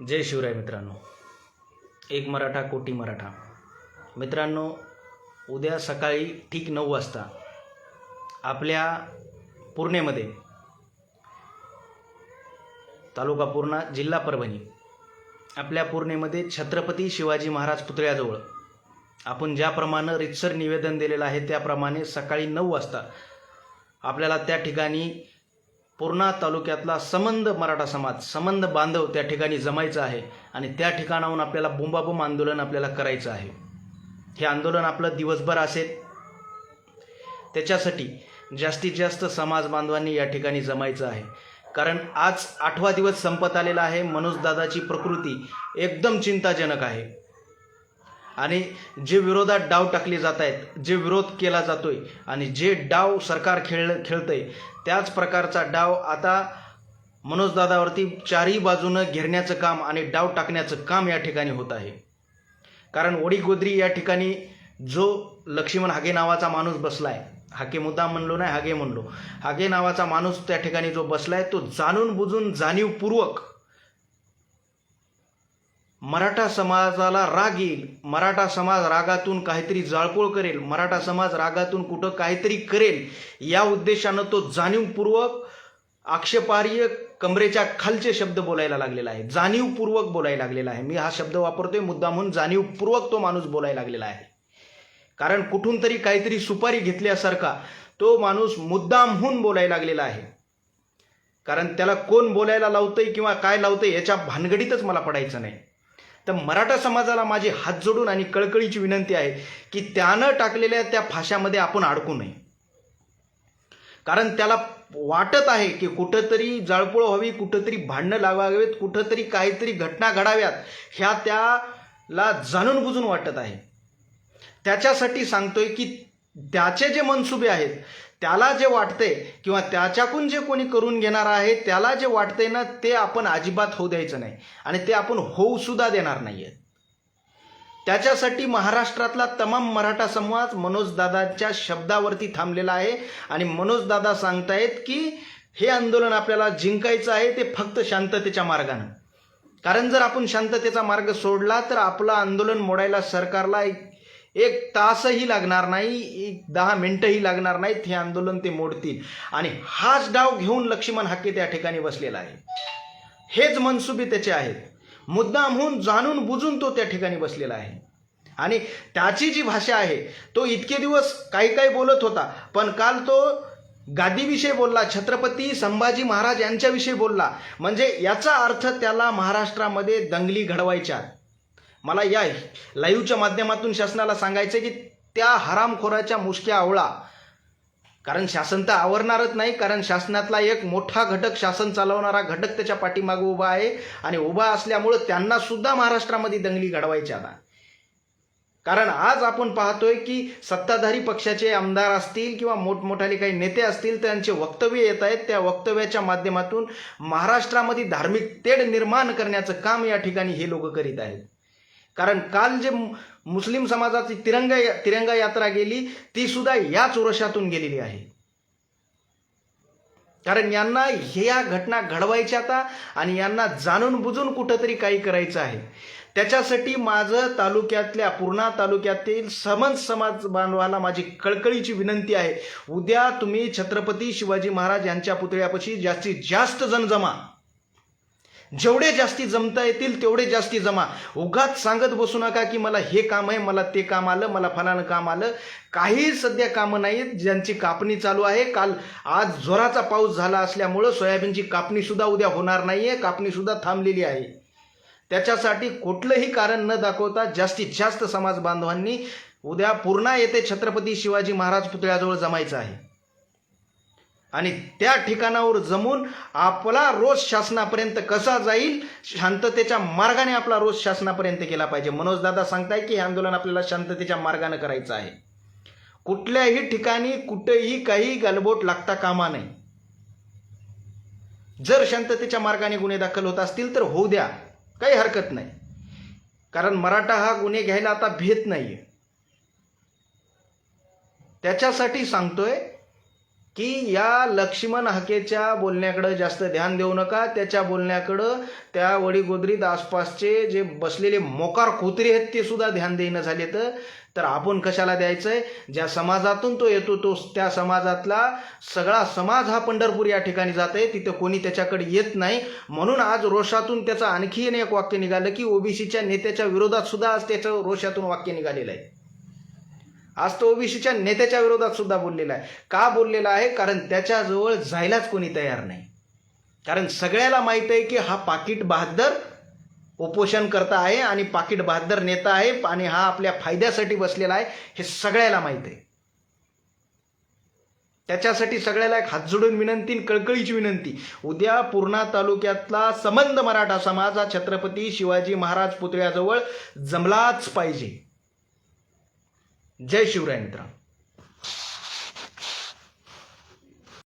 जय शिवराय मित्रांनो. एक मराठा कोटी मराठा. मित्रांनो उद्या सकाळी ठीक नऊ वाजता आपल्या पूर्णेमध्ये तालुका पूर्णा जिल्हा परभणी आपल्या पूर्णेमध्ये छत्रपती शिवाजी महाराज पुतळ्याजवळ आपण ज्याप्रमाणे रितसर निवेदन दिलेलं आहे त्याप्रमाणे सकाळी नऊ वाजता आपल्याला त्या ठिकाणी पूर्णा तालुक्यातला संबंध मराठा समाज संबंध बांधव त्या ठिकाणी जमायचं आहे आणि त्या ठिकाणाहून आपल्याला बुंबाबुंब आंदोलन आपल्याला करायचं आहे. हे आंदोलन आपलं दिवसभर असेल. त्याच्यासाठी जास्तीत जास्त समाज बांधवांनी या ठिकाणी जमायचं आहे. कारण आज आठवा दिवस संपत आलेला आहे. मनोजदादाची प्रकृती एकदम चिंताजनक आहे. आणि जे विरोधात डाव टाकले जात आहेत जे विरोध केला जातोय आणि जे डाव सरकार खेळ खेळतंय त्याच प्रकारचा डाव आता मनोजदादावरती चारही बाजूनं घेरण्याचं काम आणि डाव टाकण्याचं काम या ठिकाणी होत आहे. कारण ओडीगोद्री या ठिकाणी जो लक्ष्मण हागे नावाचा माणूस बसलाय हाके मुद्दा म्हणलो नाही हागे म्हणलो. हागे नावाचा माणूस त्या ठिकाणी जो बसलाय तो जाणून बुजून जाणीवपूर्वक मराठा समाजाला राग येईल. मराठा समाज रागातून काहीतरी जाळपोळ करेल. मराठा समाज रागातून कुठं काहीतरी करेल या उद्देशानं तो जाणीवपूर्वक आक्षेपार्य कमरेच्या खालचे शब्द बोलायला लागलेला आहे. जाणीवपूर्वक बोलायला लागलेला आहे. मी हा शब्द वापरतोय मुद्दा म्हणून जाणीवपूर्वक तो माणूस बोलायला लागलेला आहे. कारण कुठून तरी काहीतरी सुपारी घेतल्यासारखा तो माणूस मुद्दामहून बोलायला लागलेला आहे. कारण त्याला कोण बोलायला लावतंय किंवा काय लावतंय याच्या भानगडीतच मला पडायचं नाही. तर मराठा समाजाला माझी हात जोडून आणि कळकळीची विनंती आहे की त्यानं टाकलेल्या त्या फाशामध्ये आपण अडकू नये. कारण त्याला वाटत आहे की कुठंतरी जाळपोळ व्हावी कुठंतरी भांडणं लावावेत कुठंतरी काहीतरी घटना घडाव्यात ह्या त्याला जाणून बुजून वाटत आहे. त्याच्यासाठी सांगतोय की त्याचे जे मनसुबे आहेत त्याला जे वाटतंय किंवा त्याच्याकून जे कोणी करून घेणार आहे त्याला जे वाटतंय ना ते आपण अजिबात होऊ द्यायचं नाही. आणि ते आपण होऊ सुद्धा देणार आहेत त्याच्यासाठी महाराष्ट्रातला तमाम मराठा समाज मनोजदादाच्या शब्दावरती थांबलेला आहे. आणि मनोजदादा सांगतायत की हे आंदोलन आपल्याला जिंकायचं आहे ते फक्त शांततेच्या मार्गानं. कारण जर आपण शांततेचा मार्ग सोडला तर आपलं आंदोलन मोडायला सरकारला एक एक तासही लागणार नाही एक दहा मिनटंही लागणार नाहीत हे आंदोलन ते मोडतील. आणि हाच डाव घेऊन लक्ष्मण हाके त्या ठिकाणी बसलेला आहे. हेच मनसुबे त्याचे आहेत. मुद्दामहून जाणून बुजून तो त्या ठिकाणी बसलेला आहे. आणि त्याची जी भाषा आहे तो इतके दिवस काही काही बोलत होता पण काल तो गादीविषयी बोलला छत्रपती संभाजी महाराज यांच्याविषयी बोलला. म्हणजे याचा अर्थ त्याला महाराष्ट्रामध्ये दंगली घडवायच्या. मला या लाईव्हच्या माध्यमातून शासनाला सांगायचं की त्या हरामखोराच्या मुसक्या आवळा. कारण शासन तर आवरणारच नाही कारण शासनातला एक मोठा घटक शासन चालवणारा घटक त्याच्या पाठीमागे उभा आहे आणि उभा असल्यामुळं त्यांना सुद्धा महाराष्ट्रामध्ये दंगली घडवायच्या आता कारण आज आपण पाहतोय की सत्ताधारी पक्षाचे आमदार असतील किंवा मोठमोठाले काही नेते असतील त्यांचे वक्तव्य येत आहेत. त्या वक्तव्याच्या माध्यमातून महाराष्ट्रामध्ये धार्मिक तेढ निर्माण करण्याचं काम या ठिकाणी हे लोक करीत आहेत. कारण काल जे मुस्लिम समाजाची तिरंगा तिरंगा यात्रा गेली ती सुद्धा याच वर्षातून गेलेली आहे. कारण यांना ह्या घटना घडवायच्या आता आणि यांना जाणून बुजून कुठंतरी काही करायचं आहे. त्याच्यासाठी माझं तालुक्यातल्या पूर्णा तालुक्यातील समंत समाज बांधवाला माझी कळकळीची विनंती आहे. उद्या तुम्ही छत्रपती शिवाजी महाराज यांच्या पुतळ्यापाशी जास्तीत जास्त जण जमा जेवढे जास्ती जमता येतील तेवढे जास्ती जमा. उगाच सांगत बसू नका की मला हे काम आहे मला ते काम आलं मला फलानं काम आलं. काही सध्या कामं नाहीत ज्यांची कापणी चालू आहे. काल आज जोराचा पाऊस झाला असल्यामुळं सोयाबीनची कापणीसुद्धा उद्या होणार नाही आहे कापणीसुद्धा थांबलेली आहे. त्याच्यासाठी कुठलंही कारण न दाखवता जास्तीत जास्त समाज बांधवांनी उद्या पूर्णा येथे छत्रपती शिवाजी महाराज पुतळ्याजवळ जमायचं आहे. आणि त्या ठिकाणावर जमून आपला रोज शासनापर्यंत कसा जाईल शांततेच्या मार्गाने आपला रोज शासनापर्यंत केला पाहिजे. मनोजदादा सांगताय की हे आंदोलन आपल्याला शांततेच्या मार्गाने करायचं आहे. कुठल्याही ठिकाणी कुठेही काही गलबोट लागता कामा नये. जर शांततेच्या मार्गाने गुन्हे दाखल होत असतील तर होऊ द्या काही हरकत नाही. कारण मराठा हा गुन्हे घ्यायला आता भेट नाही त्याच्यासाठी सांगतोय की या लक्ष्मण हाकेच्या बोलण्याकडं जास्त ध्यान देऊ नका. त्याच्या बोलण्याकडं त्या वडीगोदरीत आसपासचे जे बसलेले मोकार खोतरे आहेत ते सुद्धा ध्यान देणं झाले तर तर आपण कशाला द्यायचं आहे ज्या समाजातून तो येतो तो त्या समाजातला सगळा समाज हा पंढरपूर या ठिकाणी जात आहे तिथं कोणी त्याच्याकडे येत नाही. म्हणून आज रोषातून त्याचं आणखीन एक वाक्य निघालं की ओबीसीच्या नेत्याच्या विरोधात सुद्धा आज त्याचं रोषातून वाक्य निघालेलं आहे. आज तो ओबीसीच्या नेत्याच्या विरोधात सुद्धा बोललेला आहे. का बोललेला आहे? कारण त्याच्याजवळ जायलाच कोणी तयार नाही. कारण सगळ्याला माहीत आहे की हा पाकिट बहादर उपोषण करता आहे आणि पाकिट बहादर नेता आहे आणि हा आपल्या फायद्यासाठी बसलेला आहे हे सगळ्याला माहीत आहे. त्याच्यासाठी सगळ्याला एक हात जोडून विनंती कळकळीची विनंती. उद्या पूर्णा तालुक्यातला संबंध मराठा समाज हा छत्रपती शिवाजी महाराज पुतळ्याजवळ जमलाच पाहिजे. जय शिवराय मित्रांनो.